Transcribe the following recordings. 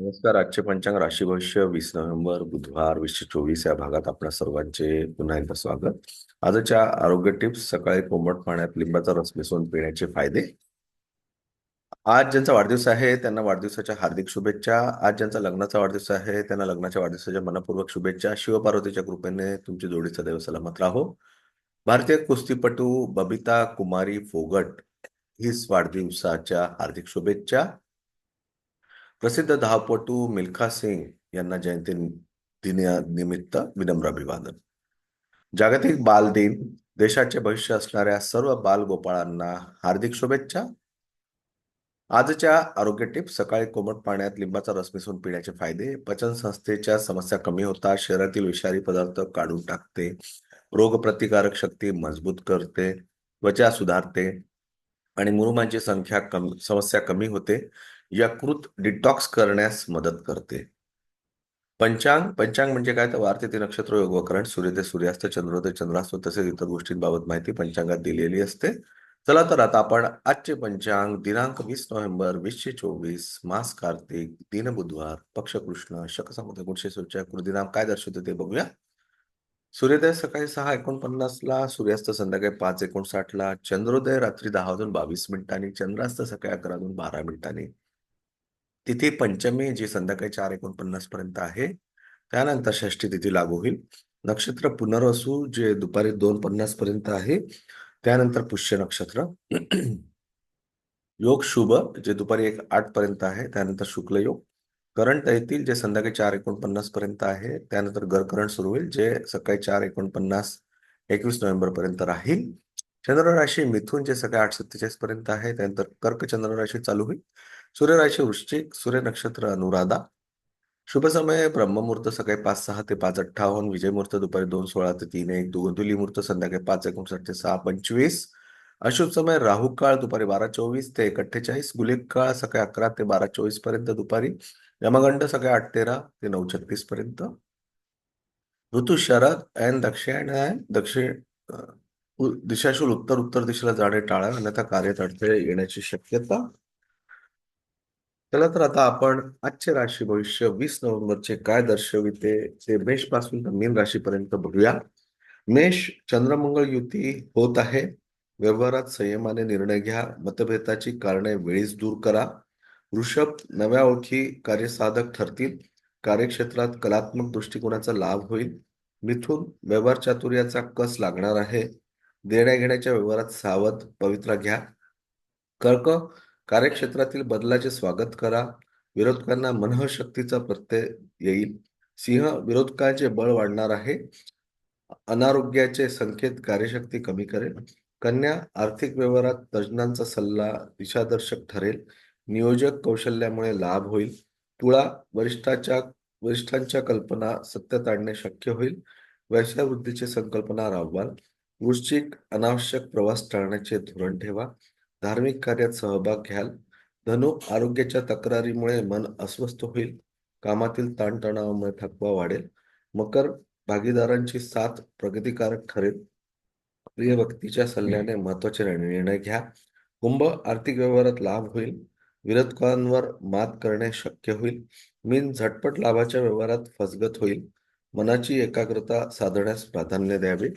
नमस्कार. आजचे पंचांग राशी भविष्य वीस नोव्हेंबर बुधवार वीसशे चोवीस या भागात आपल्या सर्वांचे पुन्हा एकदा स्वागत. आजच्या आरोग्य टिप्स सकाळी कोमट पाण्यात लिंबाचा रस मिसळून पिण्याचे फायदे. आज ज्यांचा वाढदिवस आहे त्यांना वाढदिवसाच्या हार्दिक शुभेच्छा. आज ज्यांचा लग्नाचा वाढदिवस आहे त्यांना लग्नाच्या वाढदिवसाच्या मनपूर्वक शुभेच्छा. शिवपार्वतीच्या कृपेने तुमची जोडीचा देव सलामत राहो. भारतीय कुस्तीपटू बबिता कुमारी फोगट हीच वाढदिवसाच्या हार्दिक शुभेच्छा. प्रसिद्ध धावपटू मिल्खा सिंग यांना जयंती दिनानिमित्त विनम्र अभिवादन. जागतिक बाल दिन देशाचे भविष्य असणाऱ्या सर्व बाल गोपाळांना हार्दिक शुभेच्छा. आजच्या आरोग्य टिप सकाळी कोमट पाण्यात लिंबाचा रस मिसळून पिण्याचे फायदे. पचन संस्थेच्या समस्या कमी होतात शरीरातील विषारी पदार्थ काढून टाकते. रोगप्रतिकारक शक्ती मजबूत करते त्वचा सुधारते आणि मुरुमांची संख्या कमी समस्या कमी होते. यकृत डिटॉक्स करण्यास मदत करते. पंचांग पंचांग म्हणजे काय? तर वारते ते नक्षत्र योगवकरण सूर्य ते सूर्यास्त चंद्रोदय चंद्रास्त तसेच इतर गोष्टींबाबत माहिती पंचांगात दिलेली असते. चला तर आता आपण आजचे पंचांग दिनांक वीस नोव्हेंबर वीसशे चोवीस मास कार्तिक दिन बुधवार पक्षकृष्ण शकसमुद्र शक गुणशे सूर्य कृदिनाम काय दर्शवते ते बघूया. सूर्योदय सकाळी सहा एकोणपन्नास ला सूर्यास्त संध्याकाळी पाच एकोणसाठ ला चंद्रोदय रात्री दहा वाजून बावीस मिनिटांनी चंद्रास्त सकाळी अकरा वाजून बारा मिनिटांनी तिथी पंचमी जी संध्याकाळी चार एकोणपन्नास पर्यंत आहे त्यानंतर षष्ठी तिथी लागू होईल. नक्षत्र पुनर्वसू जे दुपारी दोन पन्नास पर्यंत आहे त्यानंतर पुष्य नक्षत्र. योग शुभ जे दुपारी एक आठ पर्यंत आहे त्यानंतर शुक्ल योग. करंट येतील जे संध्याकाळी चार एकोणपन्नास पर्यंत आहे त्यानंतर गरकरण सुरू होईल जे सकाळी चार एकोणपन्नास एकवीस नोव्हेंबर पर्यंत राहील. चंद्र राशी मिथून जे सकाळी आठ सत्तेचाळीस पर्यंत आहे त्यानंतर कर्क चंद्र राशी चालू होईल. सूर्य राशी वृश्चिक सूर्य नक्षत्र अनुराधा. शुभ समय ब्रह्ममुहूर्त सकाळी पाच सहा ते पाच अठ्ठावन्न विजय मुहूर्त दुपारी दोन सोळा ते तीन एक गोंधुली मुहूर्त संध्याकाळी पाच एकोणसाठ ते सहा पंचवीस. अशुभ समय राहू काळ दुपारी बारा चोवीस ते एक अठ्ठेचाळीस गुलिक काळ सकाळी अकरा ते बारा चोवीसपर्यंत दुपारी. यमगंड सकाळी आठ तेरा ते नऊ छत्तीस पर्यंत. ऋतू शरद अँड दक्षिण दक्षिण दिशाशूल उत्तर उत्तर दिशेला जाणे टाळा अन्यथा कार्यात अडथळे येण्याची शक्यता. चला तर आता आपण आजचे राशी भविष्य वीस नोव्हेंबरचे काय दर्शविते ते मेषपासून तर मीन राशीपर्यंत बघूया. मेष चंद्रमंगळ युती होत आहे. व्यवहारात संयमाने निर्णय घ्या. मतभेदाची कारणे वेळीच दूर करा. वृषभ नव्या ओळखी कार्यसाधक ठरतील. कार्यक्षेत्रात कलात्मक दृष्टिकोनाचा लाभ होईल. मिथून व्यवहार चातुर्याचा कस लागणार आहे? देण्या घेण्याच्या व्यवहारात सावध पवित्रा घ्या. कर्क कार्यक्षेत्रातील बदलाचे स्वागत करा. विरोधकांना मनःशक्तीचा प्रत्यय येईल. सिंह विरोधकांचे बळ वाढणार आहे. अनारोग्याचे संकेत कार्यशक्ती कमी करेल. कन्या आर्थिक व्यवहारात तज्ज्ञांचा सल्ला दिशादर्शक ठरेल. नियोजक कौशल्यामुळे लाभ होईल. तुळा वरिष्ठाच्या वरिष्ठांच्या कल्पना सत्यात आणणे शक्य होईल. व्यवसाय वृद्धीची संकल्पना राबवाल वृश्चिक अनावश्यक प्रवास टाळण्याचे धोरण ठेवा. धार्मिक कार्यात सहभाग घ्याल. धनु आरोग्याच्या तक्रारीमुळे मन अस्वस्थ होईल. कामातील ताणतणावामुळे थकवा वाढेल. मकर भागीदारांची साथ प्रगतीकारक ठरेल. प्रिय व्यक्तीच्या सल्ल्याने महत्त्वाचे निर्णय घ्या. कुंभ आर्थिक व्यवहारात लाभ होईल. विरोधकांवर मात करणे शक्य होईल. मीन झटपट लाभाच्या व्यवहारात फसगत होईल. मनाची एकाग्रता साधण्यास प्राधान्य द्यावे.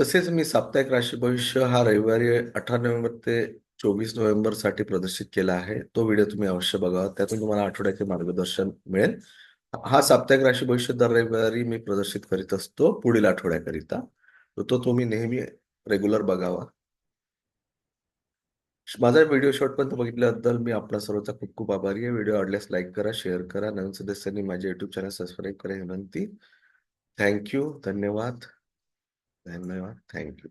तसेच मी साप्ताहिक राशी भविष्य हा रविवारी अठरा नोव्हेंबर ते चोवीस नोव्हेंबरसाठी प्रदर्शित केला आहे. तो व्हिडिओ तुम्ही अवश्य बघा. त्यातून तुम्हाला आठवड्याचे मार्गदर्शन मिळेल. हा साप्ताहिक राशी भविष्य दर रविवारी मी प्रदर्शित करीत असतो पुढील आठवड्याकरिता. तो तुम्ही नेहमी रेग्युलर बघावा. माझा व्हिडिओ शेवटपर्यंत बघितल्याबद्दल मी आपला सर्वचा खूप खूप आभारी आहे. व्हिडिओ आवडल्यास लाईक करा शेअर करा. नवीन सदस्यांनी माझे युट्यूब चॅनल सबस्क्राईब करा विनंती. थँक्यू धन्यवाद. धन्यवाद थँक्यू